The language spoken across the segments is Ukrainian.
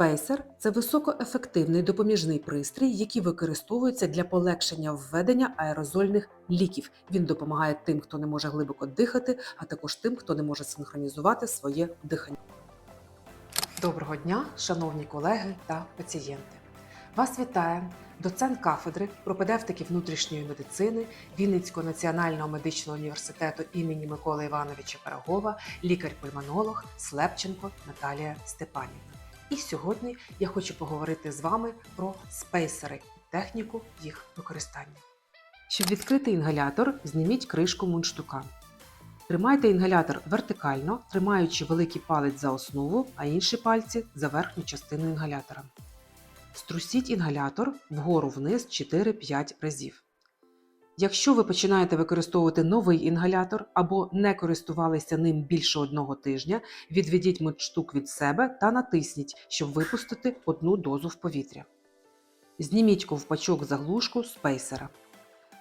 Спейсер це високоефективний допоміжний пристрій, який використовується для полегшення введення аерозольних ліків. Він допомагає тим, хто не може глибоко дихати, а також тим, хто не може синхронізувати своє дихання. Доброго дня, шановні колеги та пацієнти. Вас вітає доцент кафедри пропедевтики внутрішньої медицини Вінницького національного медичного університету імені Миколи Івановича Пирогова, лікар-пульмонолог Слепченко Наталія Степанівна. І сьогодні я хочу поговорити з вами про спейсери і техніку їх використання. Щоб відкрити інгалятор, зніміть кришку мундштука. Тримайте інгалятор вертикально, тримаючи великий палець за основу, а інші пальці за верхню частину інгалятора. Струсіть інгалятор вгору вниз 4-5 разів. Якщо ви починаєте використовувати новий інгалятор або не користувалися ним більше одного тижня, відведіть мундштук від себе та натисніть, щоб випустити одну дозу в повітря. Зніміть ковпачок заглушку спейсера.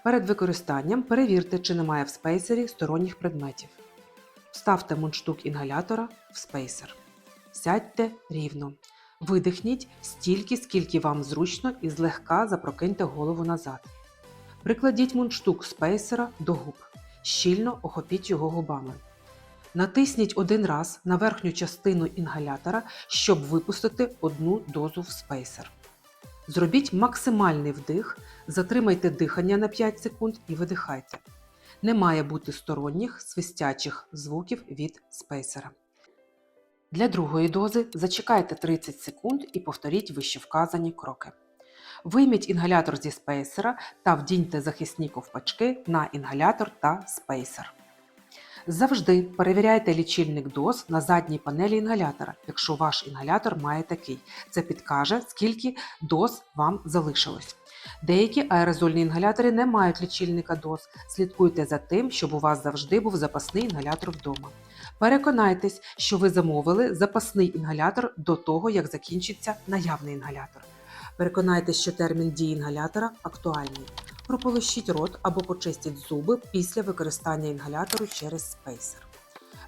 Перед використанням перевірте, чи немає в спейсері сторонніх предметів. Вставте мундштук інгалятора в спейсер. Сядьте рівно. Видихніть стільки, скільки вам зручно, і злегка запрокиньте голову назад. Прикладіть мундштук спейсера до губ. Щільно охопіть його губами. Натисніть один раз на верхню частину інгалятора, щоб випустити одну дозу в спейсер. Зробіть максимальний вдих, затримайте дихання на 5 секунд і видихайте. Не має бути сторонніх свистячих звуків від спейсера. Для другої дози зачекайте 30 секунд і повторіть вищевказані кроки. Вийміть інгалятор зі спейсера та вдіньте захисні ковпачки на інгалятор та спейсер. Завжди перевіряйте лічильник доз на задній панелі інгалятора, якщо ваш інгалятор має такий. Це підкаже, скільки доз вам залишилось. Деякі аерозольні інгалятори не мають лічильника доз. Слідкуйте за тим, щоб у вас завжди був запасний інгалятор вдома. Переконайтесь, що ви замовили запасний інгалятор до того, як закінчиться наявний інгалятор. Переконайтесь, що термін дії інгалятора актуальний. Прополощіть рот або почистіть зуби після використання інгалятору через спейсер.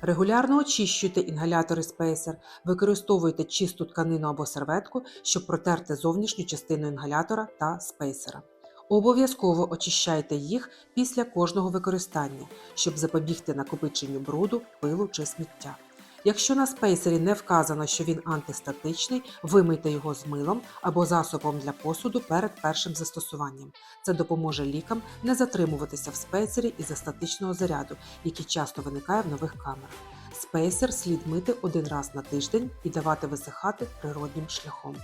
Регулярно очищуйте інгалятори спейсер, використовуйте чисту тканину або серветку, щоб протерти зовнішню частину інгалятора та спейсера. Обов'язково очищайте їх після кожного використання, щоб запобігти накопиченню бруду, пилу чи сміття. Якщо на спейсері не вказано, що він антистатичний, вимийте його з милом або засобом для посуду перед першим застосуванням. Це допоможе лікам не затримуватися в спейсері із-за статичного заряду, який часто виникає в нових камерах. Спейсер слід мити один раз на тиждень і давати висихати природнім шляхом.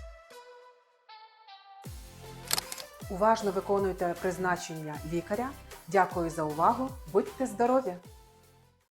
Уважно виконуйте призначення лікаря. Дякую за увагу. Будьте здорові!